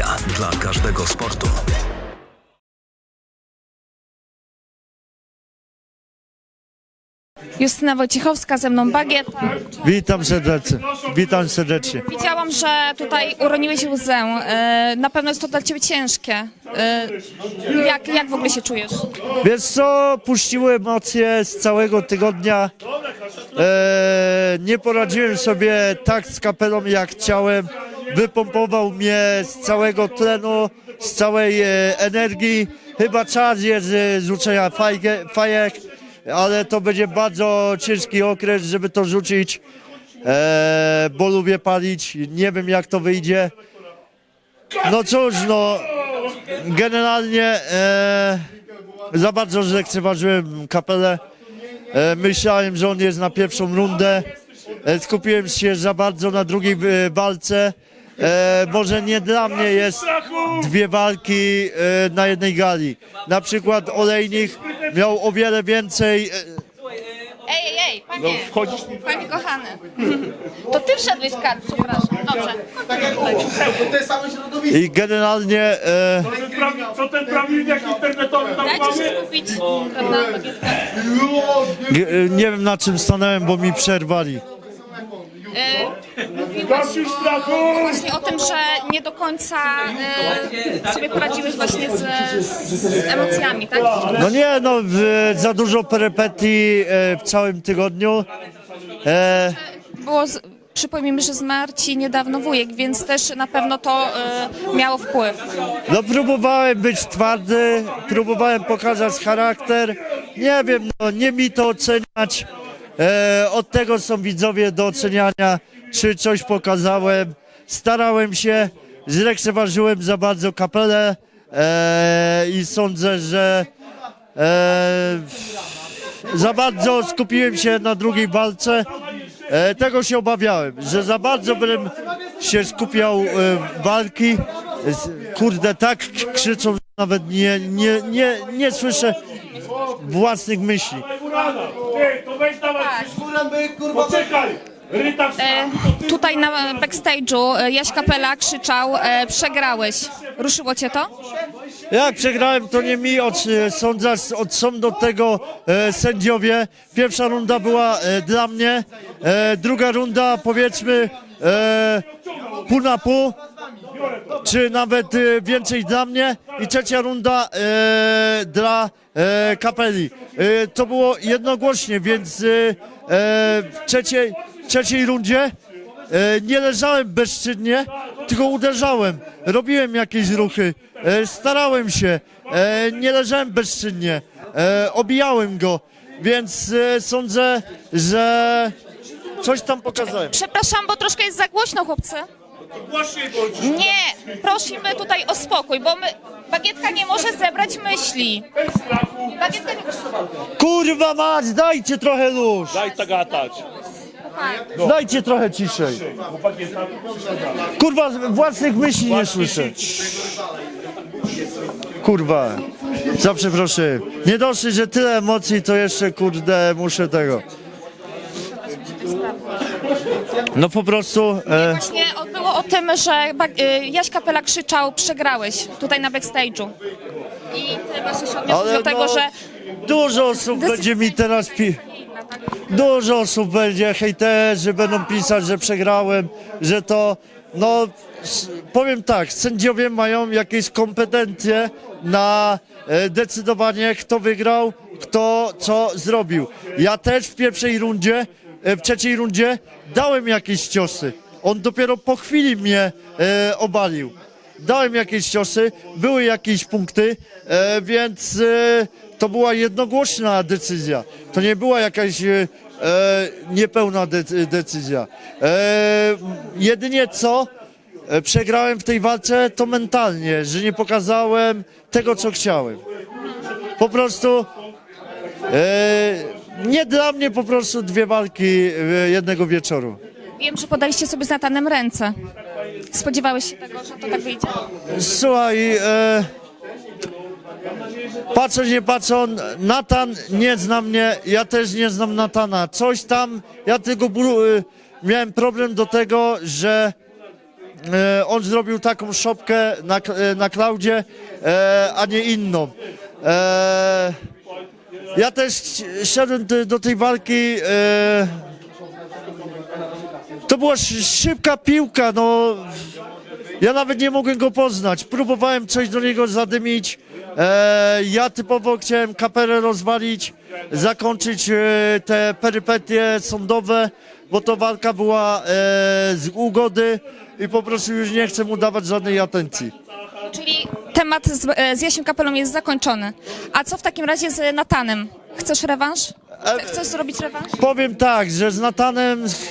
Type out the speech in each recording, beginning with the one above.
media dla każdego sportu. Justyna Wojciechowska, ze mną Bagieta. Witam serdecznie. Witam serdecznie. Widziałam, że tutaj uroniłeś łzę. E, Na pewno jest to dla ciebie ciężkie. E, Jak, jak w ogóle się czujesz? Wiesz co, puściły emocje z całego tygodnia. E, nie poradziłem sobie tak z kapelą jak chciałem. Wypompował mnie z całego tlenu, z całej e, energii. Chyba czas jest e, rzucenia fajge, fajek, ale to będzie bardzo ciężki okres, żeby to rzucić, e, bo lubię palić. Nie wiem jak to wyjdzie. No cóż, no generalnie e, za bardzo zlekceważyłem kapelę. E, myślałem, że on jest na pierwszą rundę. E, skupiłem się za bardzo na drugiej e, walce. E, może nie dla mnie jest dwie walki e, na jednej gali. Na przykład Olejnik miał o wiele więcej. E, Ej, ej, ej, panie, panie kochany. To ty wszedłeś w kart, przepraszam. Dobrze. I generalnie e, Ten prawi- Co ten prawilniak internetowy tam Dajcie się mamy? skupić, prawda, Bagietka? g- e, nie wiem na czym stanąłem, bo mi przerwali. E, Mówiłaś Gasić strachu! właśnie o tym, że nie do końca e, sobie poradziłeś właśnie z, z emocjami, tak? No nie, no w, za dużo perypetii e, w całym tygodniu. E, Było, z, przypomnijmy, że zmarł ci niedawno wujek, więc też na pewno to e, miało wpływ. no próbowałem być twardy, próbowałem pokazać charakter. Nie wiem, no nie mi to oceniać. E, od tego są widzowie do oceniania, czy coś pokazałem. Starałem się, zlekceważyłem za bardzo kapelę e, i sądzę, że e, za bardzo skupiłem się na drugiej walce. Tego się obawiałem, że za bardzo bym się skupiał walki. Kurde, tak krzyczą, nawet nie, nie, nie, nie słyszę własnych myśli. Weź dawaj! Poczekaj! Ryta w E, tutaj na backstage'u e, Jaś Kapela krzyczał, e, przegrałeś. Ruszyło cię to? Jak przegrałem, to nie mi od, sądza, od są do tego e, sędziowie. Pierwsza runda była e, dla mnie, e, druga runda powiedzmy e, pół na pół, czy nawet e, więcej dla mnie i trzecia runda e, dla e, kapeli. To było jednogłośnie, więc e, w trzeciej, trzeciej rundzie e, nie leżałem bezczynnie, tylko uderzałem, robiłem jakieś ruchy, e, starałem się, e, nie leżałem bezczynnie, e, obijałem go, więc e, sądzę, że coś tam pokazałem. Przepraszam, bo troszkę jest za głośno, chłopcy. Nie, prosimy tutaj o spokój, bo my, Bagietka nie może zebrać myśli. Bagietka nie... Kurwa mać, dajcie trochę luz, Daj tak gatać! dajcie trochę ciszej. Kurwa, własnych myśli nie słyszę. Kurwa, za przeproszeniem. Nie dosyć, że tyle emocji, to jeszcze kurde muszę tego. No po prostu, e, Właśnie o- było o tym, że y, Jaś Kapela krzyczał, przegrałeś tutaj na backstage'u. I ty właśnie się odniosłeś ale do tego, no, że... dużo osób będzie mi teraz pi... Dużo osób będzie, hejterzy będą pisać, że przegrałem, że to, no powiem tak, sędziowie mają jakieś kompetencje na e, decydowanie, kto wygrał, kto co zrobił. Ja też w pierwszej rundzie, e, w trzeciej rundzie dałem jakieś ciosy. On dopiero po chwili mnie e, obalił. Dałem jakieś ciosy, były jakieś punkty, e, więc e, to była jednogłośna decyzja. To nie była jakaś e, e, niepełna de decyzja. E, jedynie co e, przegrałem w tej walce to mentalnie, że nie pokazałem tego, co chciałem. Po prostu e, nie dla mnie po prostu dwie walki e, jednego wieczoru. Wiem, że podaliście sobie z Natanem ręce. Spodziewałeś się tego, że to tak wyjdzie? Słuchaj, e, patrzę, nie patrzą, Natan nie zna mnie, ja też nie znam Natana. Coś tam, ja tylko e, miałem problem do tego, że e, on zrobił taką szopkę na, e, na klaudzie, e, a nie inną. E, ja też szedłem do- do tej walki. E, to była sz- szybka piłka, no. Ja nawet nie mogłem go poznać. Próbowałem coś do niego zadymić. E, ja typowo chciałem kaperę rozwalić, zakończyć e, te perypetie sądowe, bo to walka była e, z ugody i po prostu już nie chcę mu dawać żadnej atencji. Czyli temat z, e, z Jasiem Kapelą jest zakończony. A co w takim razie z Natanem? Chcesz rewanż? Chce- Chcesz zrobić rewanż? Powiem tak, że z Natanem z, e,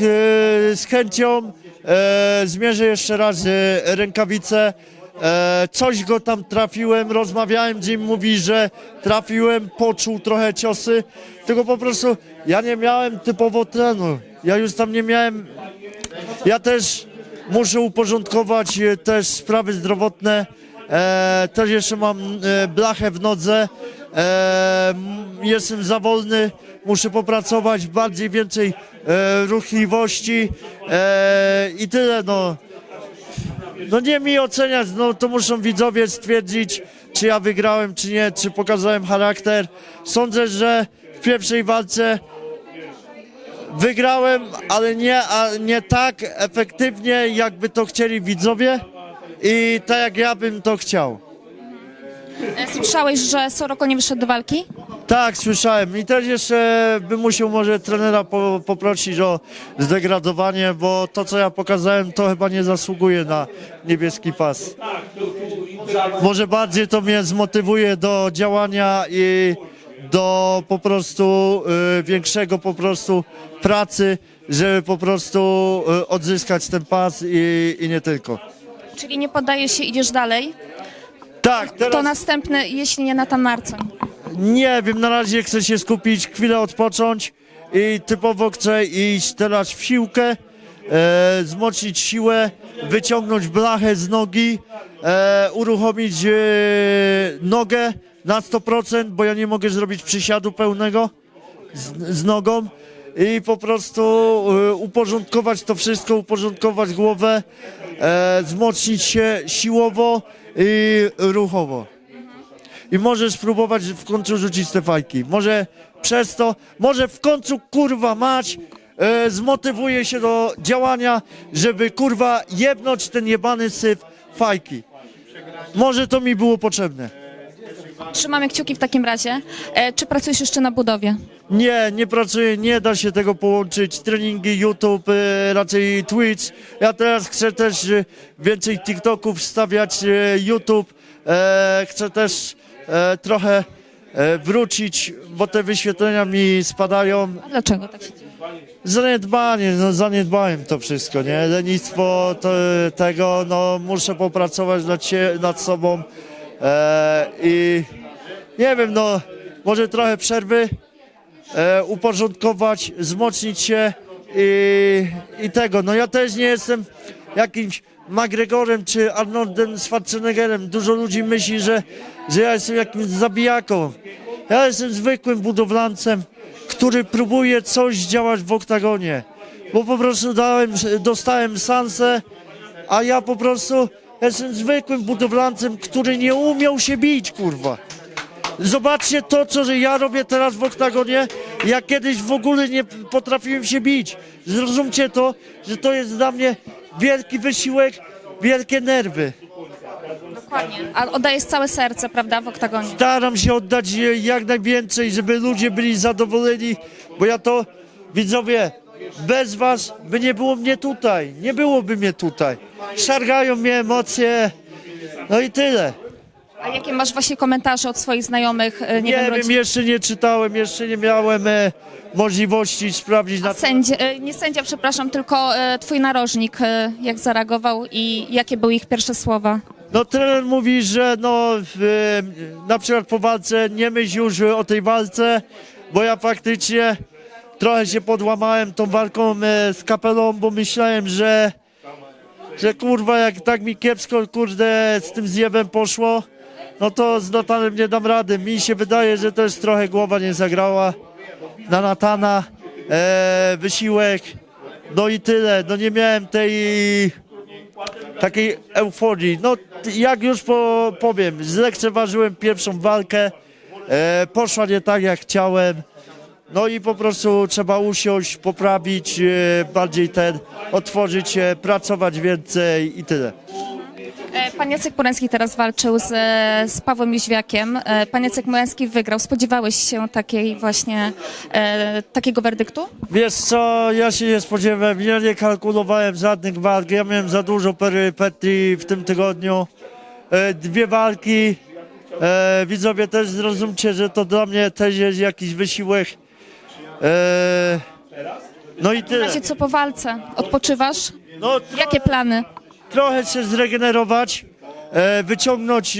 z chęcią e, zmierzę jeszcze raz e, rękawice. E, coś go tam trafiłem, rozmawiałem nim, mówi, że trafiłem, poczuł trochę ciosy, tylko po prostu ja nie miałem typowo trenu. Ja już tam nie miałem. Ja też muszę uporządkować e, też sprawy zdrowotne. E, też jeszcze mam e, blachę w nodze. E, jestem za wolny. Muszę popracować bardziej, więcej e, ruchliwości e, i tyle. No. no nie mi oceniać, no to muszą widzowie stwierdzić, czy ja wygrałem, czy nie, czy pokazałem charakter. Sądzę, że w pierwszej walce Wygrałem, ale nie, a nie tak efektywnie, jakby to chcieli widzowie i tak jak ja bym to chciał. E, Słyszałeś, że Soroko nie wyszedł do walki? Tak, słyszałem. I też jeszcze bym musiał może trenera po, poprosić o zdegradowanie, bo to, co ja pokazałem, to chyba nie zasługuje na niebieski pas. Może bardziej to mnie zmotywuje do działania i do po prostu y, większego po prostu pracy, żeby po prostu y, odzyskać ten pas i, i nie tylko. Czyli nie poddaje się, idziesz dalej. Tak, teraz... To następny, jeśli nie Natan Marcin. Nie wiem, na razie chcę się skupić, chwilę odpocząć i typowo chcę iść teraz w siłkę, e, wzmocnić siłę, wyciągnąć blachę z nogi, e, uruchomić e, nogę na 100%, bo ja nie mogę zrobić przysiadu pełnego z, z nogą i po prostu e, uporządkować to wszystko, uporządkować głowę, e, wzmocnić się siłowo i ruchowo i może spróbować w końcu rzucić te fajki. Może przez to, może w końcu kurwa mać e, zmotywuje się do działania, żeby kurwa jebnąć ten jebany syf fajki. Może to mi było potrzebne. Trzymamy kciuki w takim razie. E, czy pracujesz jeszcze na budowie? Nie, nie pracuję, nie da się tego połączyć. Treningi, YouTube, e, raczej Twitch. Ja teraz chcę też e, więcej TikToków wstawiać, e, YouTube. E, chcę też e, trochę e, wrócić, bo te wyświetlenia mi spadają. A dlaczego tak się dzieje? Zaniedbanie, no zaniedbałem to wszystko, nie? Lenistwo to, tego, no muszę popracować nad, nad sobą e, i nie wiem, no może trochę przerwy, e, uporządkować, wzmocnić się i, i tego. No ja też nie jestem jakimś McGregorem czy Arnoldem Schwarzeneggerem. Dużo ludzi myśli, że, że ja jestem jakimś zabijaką. Ja jestem zwykłym budowlancem, który próbuje coś działać w oktagonie. Bo po prostu dałem, dostałem szansę, a ja po prostu jestem zwykłym budowlancem, który nie umiał się bić, kurwa. Zobaczcie to, co ja robię teraz w oktagonie. Ja kiedyś w ogóle nie potrafiłem się bić. Zrozumcie to, że to jest dla mnie wielki wysiłek, wielkie nerwy. Dokładnie. A oddajesz całe serce, prawda, w oktagonie? Staram się oddać jak najwięcej, żeby ludzie byli zadowoleni, bo ja to, widzowie, bez was by nie było mnie tutaj. Nie byłoby mnie tutaj. Szargają mnie emocje. No i tyle. A jakie masz właśnie komentarze od swoich znajomych, e, nie, Nie, wiem, rodziny? jeszcze nie czytałem, jeszcze nie miałem e, możliwości sprawdzić na Sędzia, e, nie sędzia, przepraszam, tylko e, twój narożnik, e, jak zareagował i jakie były ich pierwsze słowa? No trener mówi, że no w, na przykład po walce nie myśl już o tej walce, bo ja faktycznie trochę się podłamałem tą walką e, z kapelą, bo myślałem, że że kurwa jak tak mi kiepsko kurde z tym zjebem poszło, no to z Natanem nie dam rady. Mi się wydaje, że też trochę głowa nie zagrała na Natana, e, wysiłek, no i tyle. No nie miałem tej takiej euforii. No, jak już po, powiem, zlekceważyłem pierwszą walkę, e, poszła nie tak jak chciałem. No i po prostu trzeba usiąść, poprawić e, bardziej ten, otworzyć się, pracować więcej i tyle. E, Pan Jacek Murański teraz walczył z, z Pawłem Jóźwiakiem. E, Pan Jacek Murański wygrał. Spodziewałeś się takiej właśnie, e, takiego werdyktu? Wiesz co, ja się nie spodziewałem, ja nie kalkulowałem żadnych walk, ja miałem za dużo perypetii w tym tygodniu. E, dwie walki, e, widzowie też zrozumcie, że to dla mnie też jest jakiś wysiłek. E, no i W tyle. razie co po walce? Odpoczywasz? No, Jakie plany? trochę się zregenerować, e, wyciągnąć, e,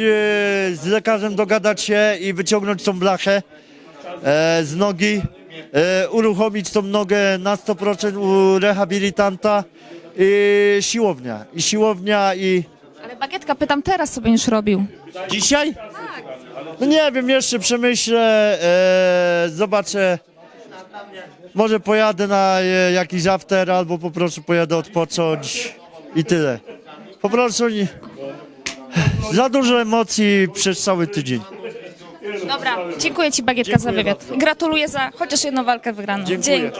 z lekarzem dogadać się i wyciągnąć tą blachę e, z nogi, e, uruchomić tą nogę na 100% u rehabilitanta i siłownia, i siłownia i Ale bagietka, pytam teraz, co będziesz robił. dzisiaj? No nie wiem, jeszcze przemyślę, e, zobaczę, może pojadę na e, jakiś after albo po prostu pojadę odpocząć i tyle. Po prostu nie, za dużo emocji przez cały tydzień. Dobra, dziękuję Ci Bagietka za wywiad. Gratuluję za chociaż jedną walkę wygraną. Dziękuję. Dzięki.